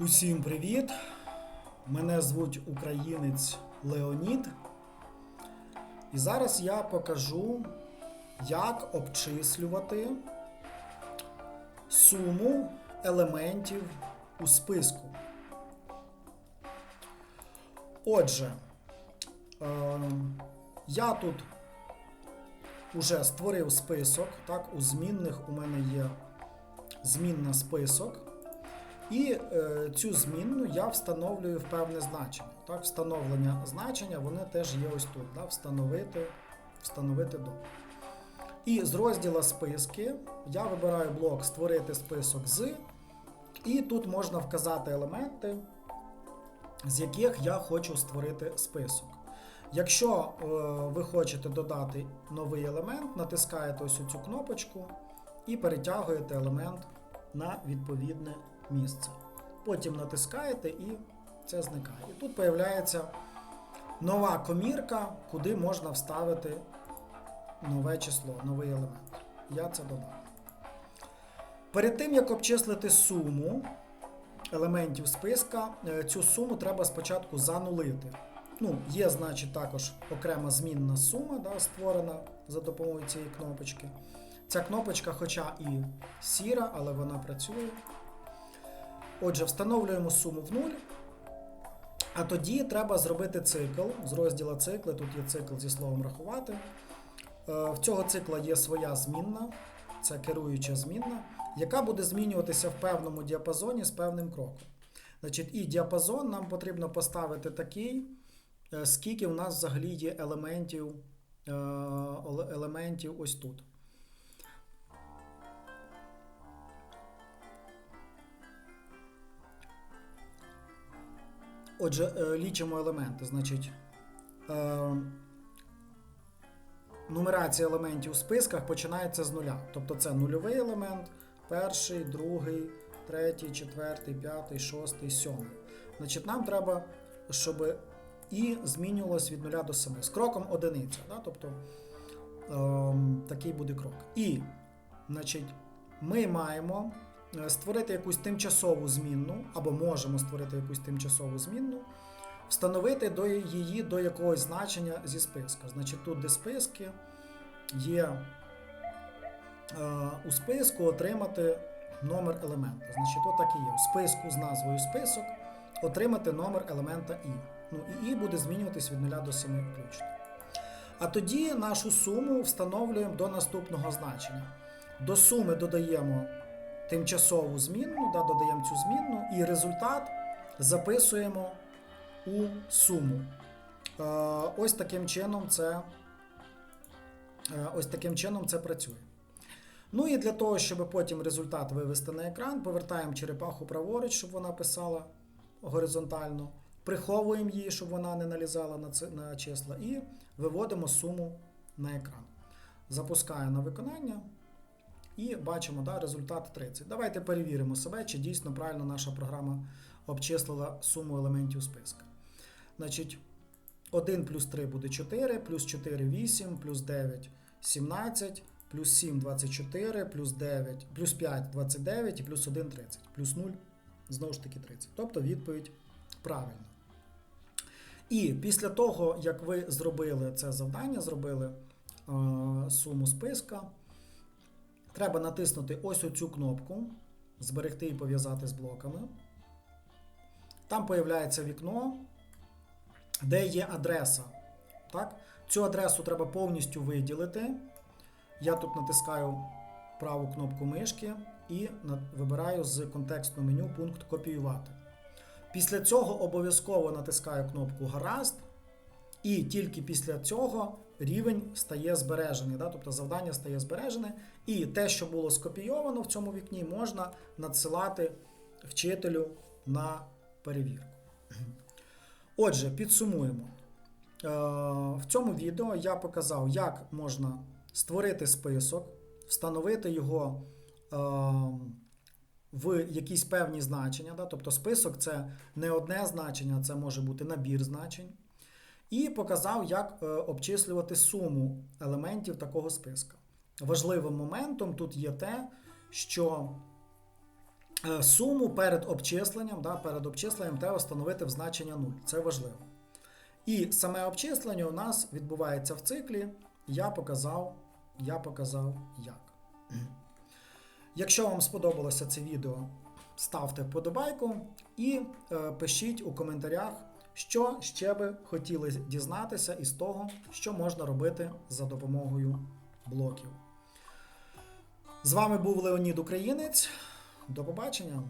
Усім привіт! Мене звуть українець Леонід. І зараз я покажу, як обчислювати суму елементів у списку. Отже, е, я тут уже створив список. Так, у змінних у мене є змінна список. І е, цю змінну я встановлюю в певне значення. Так, Встановлення значення вони теж є ось тут. Да, Встановити, встановити до. І з розділу списки я вибираю блок Створити список з. І тут можна вказати елементи, з яких я хочу створити список. Якщо е, ви хочете додати новий елемент, натискаєте ось цю кнопочку і перетягуєте елемент на відповідне місце. Потім натискаєте і це зникає. І тут з'являється нова комірка, куди можна вставити нове число, новий елемент. Я це додав. Перед тим, як обчислити суму елементів списка, е, цю суму треба спочатку занулити. Ну, Є, значить, також окрема змінна сума, да, створена за допомогою цієї кнопочки. Ця кнопочка, хоча і сіра, але вона працює. Отже, встановлюємо суму в нуль. А тоді треба зробити цикл. З розділу цикли, тут є цикл зі словом рахувати. Е, В цього цикла є своя змінна, це керуюча змінна, яка буде змінюватися в певному діапазоні з певним кроком. Значить, І діапазон нам потрібно поставити такий, е, скільки в нас взагалі є елементів, е, елементів ось тут. Отже, е, лічимо елементи. Значить, е, нумерація елементів у списках починається з нуля. Тобто це нульовий елемент, перший, другий, третій, четвертий, п'ятий, шостий, сьомий. Значить, нам треба, щоб і змінювалось від нуля до 7. З кроком одиниця. Да? Тобто ем, такий буде крок. І, значить, ми маємо створити якусь тимчасову змінну, або можемо створити якусь тимчасову змінну, встановити до її до якогось значення зі списка. Значить, тут, де списки, є е, у списку отримати номер елемента. Значить, отак і є. У списку з назвою список отримати номер елемента І. Ну, і І буде змінюватись від 0 до 7 включно. А тоді нашу суму встановлюємо до наступного значення. До суми додаємо тимчасову змінну, да, додаємо цю змінну, і результат записуємо у суму. Е, ось таким чином це, е, ось таким чином це працює. Ну і для того, щоб потім результат вивести на екран, повертаємо черепаху праворуч, щоб вона писала горизонтально, приховуємо її, щоб вона не налізала на, це, на числа, і виводимо суму на екран. Запускаю на виконання. І бачимо да, результат 30. Давайте перевіримо себе, чи дійсно правильно наша програма обчислила суму елементів списка. Значить, 1 плюс 3 буде 4, плюс 4 8, плюс 9 17, плюс 7 24, плюс 9, плюс 5 29 і плюс 1 30. Плюс 0 знову ж таки 30. Тобто відповідь правильна. І після того, як ви зробили це завдання, зробили е, суму списка. Треба натиснути ось оцю кнопку, зберегти і пов'язати з блоками. Там появляється вікно, де є адреса. Так? Цю адресу треба повністю виділити. Я тут натискаю праву кнопку мишки і вибираю з контекстного меню пункт Копіювати. Після цього обов'язково натискаю кнопку Гаразд, і тільки після цього рівень стає збережений, да? тобто завдання стає збережене, і те, що було скопійовано в цьому вікні, можна надсилати вчителю на перевірку. Отже, підсумуємо. Е, В цьому відео я показав, як можна створити список, встановити його е, в якісь певні значення. Да? Тобто список це не одне значення, це може бути набір значень. І показав, як е, обчислювати суму елементів такого списка. Важливим моментом тут є те, що Е, Суму перед обчисленням, да, перед обчисленням треба встановити в значення 0. Це важливо. І саме обчислення у нас відбувається в циклі. Я показав, я показав як. Якщо вам сподобалося це відео, ставте вподобайку і е, пишіть у коментарях, що ще би хотіли дізнатися із того, що можна робити за допомогою блоків. З вами був Леонід Українець. До побачення!